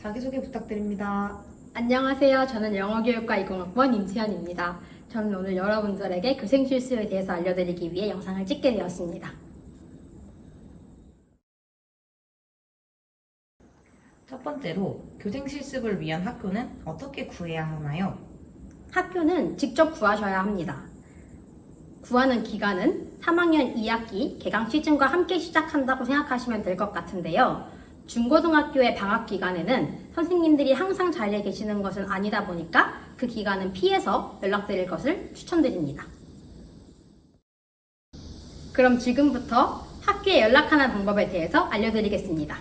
자기소개 부탁드립니다. 안녕하세요. 저는 영어교육과 20학번 임수현입니다. 저는 오늘 여러분들에게 교생 실수에 대해서 알려드리기 위해 영상을 찍게 되었습니다. 첫 번째로 교생 실습을 위한 학교는 어떻게 구해야 하나요? 학교는 직접 구하셔야 합니다. 구하는 기간은 3학년 2학기 개강 시즌과 함께 시작한다고 생각하시면 될 것 같은데요. 중고등학교의 방학 기간에는 선생님들이 항상 자리에 계시는 것은 아니다 보니까 그 기간은 피해서 연락드릴 것을 추천드립니다. 그럼 지금부터 학교에 연락하는 방법에 대해서 알려드리겠습니다.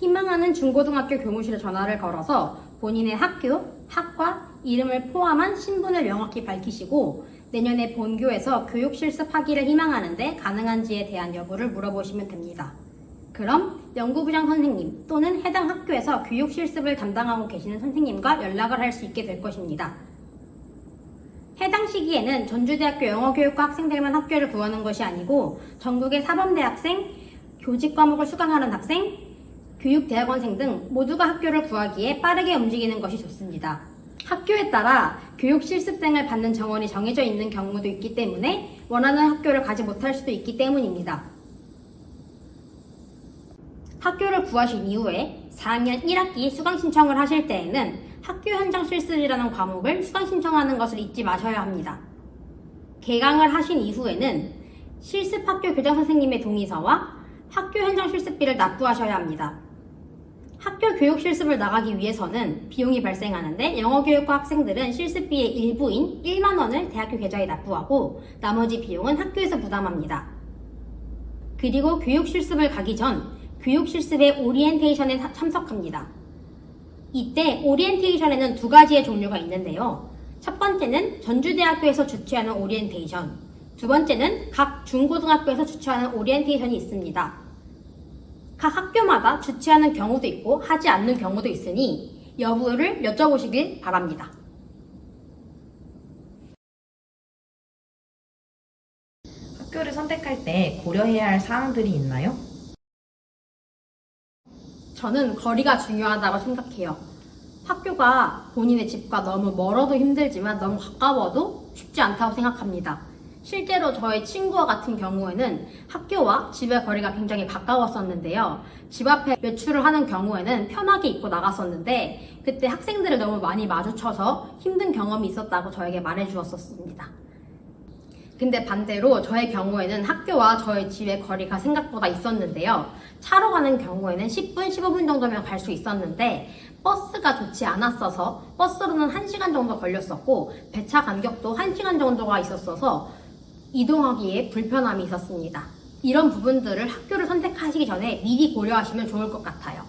희망하는 중고등학교 교무실에 전화를 걸어서 본인의 학교, 학과, 이름을 포함한 신분을 명확히 밝히시고 내년에 본교에서 교육 실습하기를 희망하는데 가능한지에 대한 여부를 물어보시면 됩니다. 그럼 연구부장 선생님 또는 해당 학교에서 교육 실습을 담당하고 계시는 선생님과 연락을 할 수 있게 될 것입니다. 해당 시기에는 전주대학교 영어교육과 학생들만 학교를 구하는 것이 아니고 전국의 사범대학생, 교직 과목을 수강하는 학생, 교육대학원생 등 모두가 학교를 구하기에 빠르게 움직이는 것이 좋습니다. 학교에 따라 교육 실습생을 받는 정원이 정해져 있는 경우도 있기 때문에 원하는 학교를 가지 못할 수도 있기 때문입니다. 학교를 구하신 이후에 4학년 1학기 수강 신청을 하실 때에는 학교 현장 실습이라는 과목을 수강 신청하는 것을 잊지 마셔야 합니다. 개강을 하신 이후에는 실습 학교 교장 선생님의 동의서와 학교 현장 실습비를 납부하셔야 합니다. 학교 교육 실습을 나가기 위해서는 비용이 발생하는데 영어교육과 학생들은 실습비의 일부인 1만 원을 대학교 계좌에 납부하고 나머지 비용은 학교에서 부담합니다. 그리고 교육 실습을 가기 전 교육 실습의 오리엔테이션에 사- 참석합니다. 이때 오리엔테이션에는 두 가지의 종류가 있는데요. 첫 번째는 전주대학교에서 주최하는 오리엔테이션, 두 번째는 각 중고등학교에서 주최하는 오리엔테이션이 있습니다. 각 학교마다 주최하는 경우도 있고 하지 않는 경우도 있으니 여부를 여쭤보시길 바랍니다. 학교를 선택할 때 고려해야 할 사항들이 있나요? 저는 거리가 중요하다고 생각해요. 학교가 본인의 집과 너무 멀어도 힘들지만 너무 가까워도 쉽지 않다고 생각합니다. 실제로 저의 친구와 같은 경우에는 학교와 집의 거리가 굉장히 가까웠었는데요. 집 앞에 외출을 하는 경우에는 편하게 입고 나갔었는데 그때 학생들을 너무 많이 마주쳐서 힘든 경험이 있었다고 저에게 말해 주었었습니다. 근데 반대로 저의 경우에는 학교와 저의 집의 거리가 생각보다 있었는데요. 차로 가는 경우에는 10분, 15분 정도면 갈 수 있었는데 버스가 좋지 않았어서 버스로는 1시간 정도 걸렸었고 배차 간격도 1시간 정도가 있었어서 이동하기에 불편함이 있었습니다. 이런 부분들을 학교를 선택하시기 전에 미리 고려하시면 좋을 것 같아요.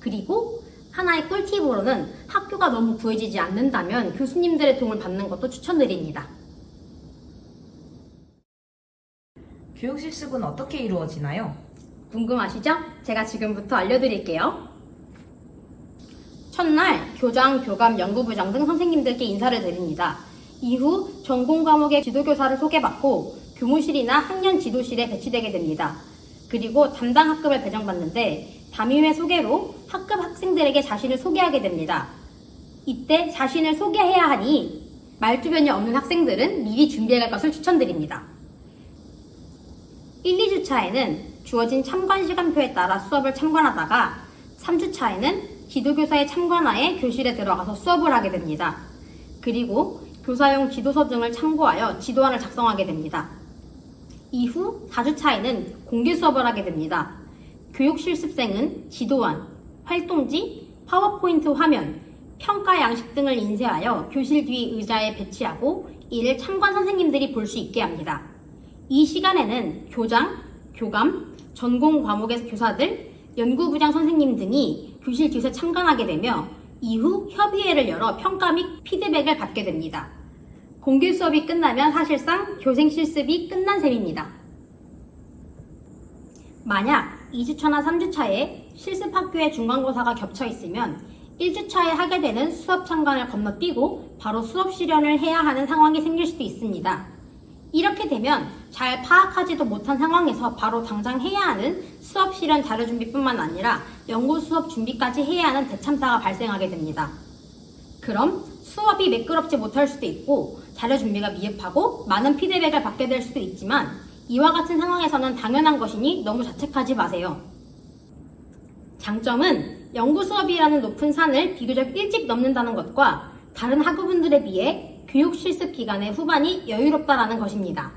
그리고 하나의 꿀팁으로는 학교가 너무 구해지지 않는다면 교수님들의 도움을 받는 것도 추천드립니다. 교육 실습은 어떻게 이루어지나요? 궁금하시죠? 제가 지금부터 알려드릴게요. 첫날 교장, 교감, 연구부장 등 선생님들께 인사를 드립니다. 이후 전공 과목의 지도교사를 소개받고 교무실이나 학년 지도실에 배치되게 됩니다. 그리고 담당 학급을 배정받는데 담임의 소개로 학급 학생들에게 자신을 소개하게 됩니다. 이때 자신을 소개해야 하니 말주변이 없는 학생들은 미리 준비해갈 것을 추천드립니다. 1, 2주차에는 주어진 참관 시간표에 따라 수업을 참관하다가 3주차에는 지도교사의 참관하에 교실에 들어가서 수업을 하게 됩니다. 그리고 교사용 지도서 등을 참고하여 지도안을 작성하게 됩니다. 이후 4주 차에는 공개 수업을 하게 됩니다. 교육 실습생은 지도안, 활동지, 파워포인트 화면, 평가 양식 등을 인쇄하여 교실 뒤 의자에 배치하고 이를 참관 선생님들이 볼 수 있게 합니다. 이 시간에는 교장, 교감, 전공 과목의 교사들, 연구부장 선생님 등이 교실 뒤에서 참관하게 되며 이후 협의회를 열어 평가 및 피드백을 받게 됩니다. 공개 수업이 끝나면 사실상 교생 실습이 끝난 셈입니다. 만약 2주차나 3주차에 실습 학교의 중간고사가 겹쳐 있으면 1주차에 하게 되는 수업 참관을 건너뛰고 바로 수업 실현을 해야 하는 상황이 생길 수도 있습니다. 이렇게 되면 잘 파악하지도 못한 상황에서 바로 당장 해야 하는 수업 실현 자료 준비뿐만 아니라 연구 수업 준비까지 해야 하는 대참사가 발생하게 됩니다. 그럼 수업이 매끄럽지 못할 수도 있고 자료 준비가 미흡하고 많은 피드백을 받게 될 수도 있지만 이와 같은 상황에서는 당연한 것이니 너무 자책하지 마세요. 장점은 연구 수업이라는 높은 산을 비교적 일찍 넘는다는 것과 다른 학우분들에 비해 교육 실습 기간의 후반이 여유롭다라는 것입니다.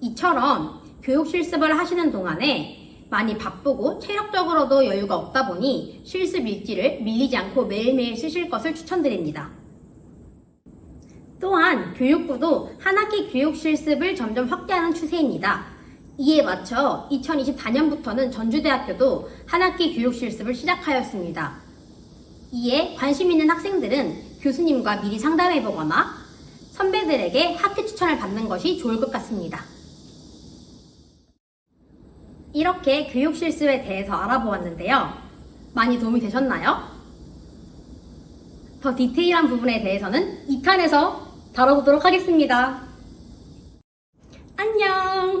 이처럼 교육 실습을 하시는 동안에 많이 바쁘고 체력적으로도 여유가 없다 보니 실습 일지를 밀리지 않고 매일매일 쓰실 것을 추천드립니다. 또한 교육부도 한 학기 교육 실습을 점점 확대하는 추세입니다. 이에 맞춰 2024년부터는 전주대학교도 한 학기 교육 실습을 시작하였습니다. 이에 관심 있는 학생들은 교수님과 미리 상담해 보거나 선배들에게 학교 추천을 받는 것이 좋을 것 같습니다. 이렇게 교육 실습에 대해서 알아보았는데요. 많이 도움이 되셨나요? 더 디테일한 부분에 대해서는 2탄에서 다뤄보도록 하겠습니다. 안녕!